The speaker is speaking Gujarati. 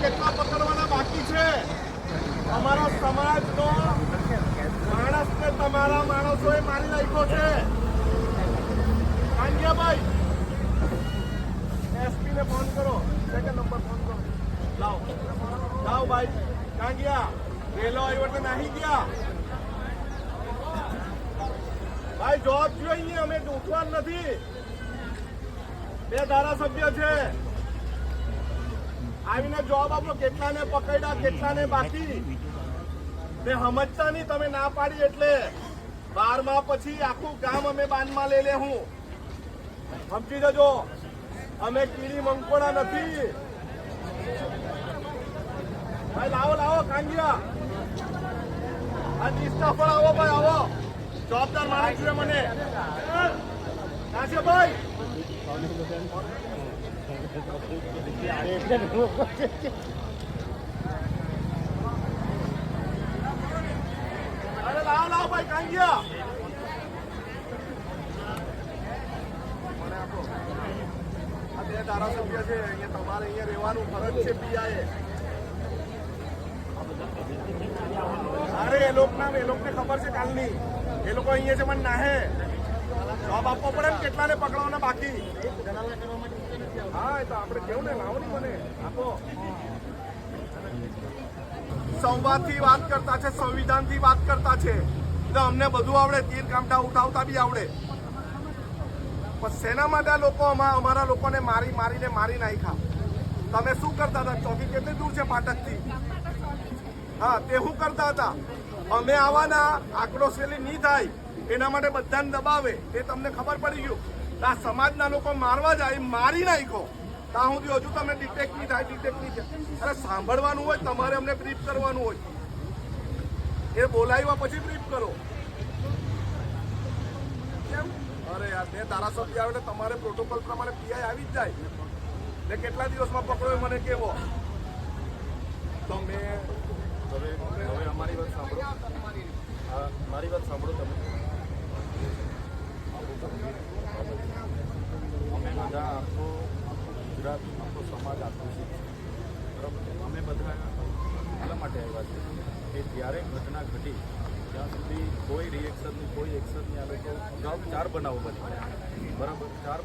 કેટલા પકડવાના બાકી છે? અમારા સમાજનો માણસને તમારા માણસોએ મારી નાખ્યો છે. એસપીને ફોન કરો. સેકન્ડ નંબર ફોન કરો. લાવો. લાવો ભાઈ. કાંગિયા, રેલો આવ્યો નાહી ગયા. ભાઈ, જવાબ જોઈએ અમે ઉઠવાનું નથી. બે ધારાસભ્ય છે. આવીને જવાબ આપો, કેટલાને પકડ્યા, કેટલાને બાકી? તે સમજતા નહીં તમે ના પાડી એટલે બારમા પછી આખું ગામ અમે બાનમાં લઈ લે હું સમજી જજો, અમે કીડી મંકોડા નથી. લાવો લાવો, કાંગિયા. આ ડિસ્ટા પર આવો, ભાઈ, આવો. જવાબદાર માણસ છે મને. બે ધારાસભ્ય છે અહીંયા તમારે અહીંયા રહેવાનું ફરજ છે પીઆઈએ અરે, એ લોકોના એ લોકને ખબર છે કાલની. એ લોકો અહીંયા છે મને નાહે જવાબ આપવો પડે ને કેટલાને પકડવાના બાકી? હા, એ તો આપણે કેવું ને લાવો ને મને આપો. સંવાદથી વાત કરતા છે, સંવિધાનથી વાત કરતા છે. એટલે અમને બધું આવડે તીર કામઠા ઉઠાવતા બી આવડે. પણ સેના માટે આ લોકો અમારા લોકોને મારી, મારીને મારી નાખ્યા? તમે શું કરતા હતા? ચોકી કેટલી દૂર છે પાટકથી હા, તે શું કરતા હતા? અમે આવવાના આંકડો શૈલી નહીં થાય. એના માટે બધાને દબાવે, એ તમને ખબર પડી ગયું. આ સમાજના લોકો મારવા જાય, મારી નાખો ત્યાં સુધી હજુ તમે ડિટેક્ટ નહીં થાય ડિટેક્ટ નહીં થાય. અરે સાંભળવાનું હોય, તમારે અમને બ્રીફ કરવાનું હોય. એ બોલાવ્યા પછી બ્રીફ કરો. કેમ? અરે યાર બે ધારાસભ્ય આવે એટલે તમારે પ્રોટોકોલ પ્રમાણે પીઆઈ આવી જ જાય. ને કેટલા દિવસમાં પકડો મને કેવો? તમે હવે હવે અમારી વાત સાંભળો. મારી વાત સાંભળો તમે. અમે બધા આખો ગુજરાત, આખો સમાજ આખો છે. બરાબર? અમે બધા એટલા માટે આવ્યા છે કે જ્યારે ઘટના ઘટી, ત્યાં સુધી કોઈ રિએક્શનની કોઈ એક્શન નહીં આવે લોકો અગાઉ ચાર બનાવો બધા બરાબર? ચાર